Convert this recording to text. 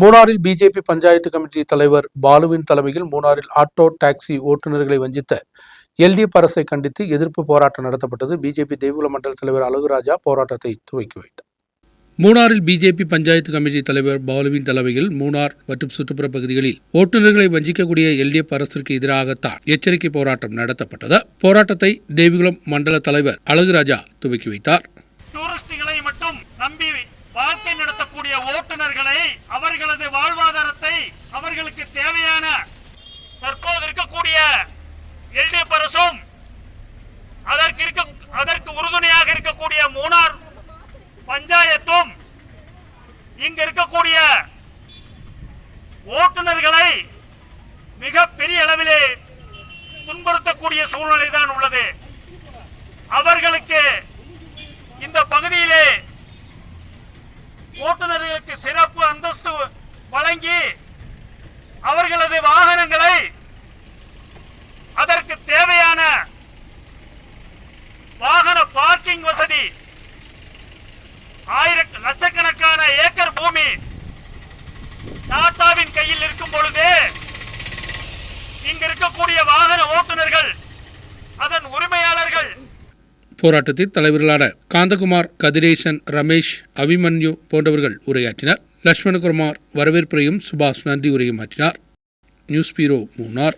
மூணாறில் BJP panchayat committee தலைவர் பாலுவின் தலைமையில் மூணாறில் ஆட்டோ டாக்ஸி ஓட்டுநர்களை வஞ்சித்த எல்டிஎஃப் அரசை கண்டித்து எதிர்ப்பு போராட்டம் நடத்தப்பட்டது. பிஜேபி தேவிகுல மண்டல தலைவர் அழகுராஜா போராட்டத்தை துவக்கி வைத்தார். மூணாறில் பிஜேபி பஞ்சாயத்து கமிட்டி தலைவர் பாலுவின் தலைமையில் மூணார் மற்றும் சுற்றுப்புற பகுதிகளில் ஓட்டுநர்களை வஞ்சிக்கக்கூடிய எல்டிஎஃப் அரசிற்கு எதிராகத்தான் எச்சரிக்கை போராட்டம் நடத்தப்பட்டது. போராட்டத்தை தேவிகுளம் மண்டல தலைவர் அழகுராஜா துவக்கி வைத்தார். டூரிஸ்டுகளை மட்டும் நம்பி வாழ்க்கை நடத்தக்கூடிய ஓட்டுநர்களை அவர்கள் வாழ்வாதாரத்தை அவர்களுக்கு தேவையான தற்போது இருக்கக்கூடிய எல்டிஎஃப் அரசும் அதற்கு இருக்க அதற்கு உறுதுணையாக இருக்கக்கூடிய மூணார் பஞ்சாயத்தும் இங்க இருக்கக்கூடிய ஓட்டுநர்களை மிக பெரிய அளவிலே துன்புறுத்தக்கூடிய சூழ்நிலை தான் உள்ளது. அவர்களுக்கு இந்த பகுதியிலே ஓட்டுநர்களுக்கு சிறப்பு அந்தஸ்து வழங்கி அவர்களது வாகனங்களை அதற்கு தேவையான வாகன பார்க்கிங் வசதி ஆயிரத்தி டாட்டாவின் கையில் இருக்கும் பொழுது இங்க இருக்கக்கூடிய வாகன ஓட்டுநர்கள் அதன் உரிமையாளர்கள். போராட்டத்தில் தலைவர்களான காந்தகுமார் கதிரேசன் ரமேஷ் அபிமன்யு போன்றவர்கள் உரையாற்றினர். லட்சுமணகுமார் வரவேற்புரையும் சுபாஷ் நன்றி உரையும் ஆற்றினார். நியூஸ் பீரோ மூணார்.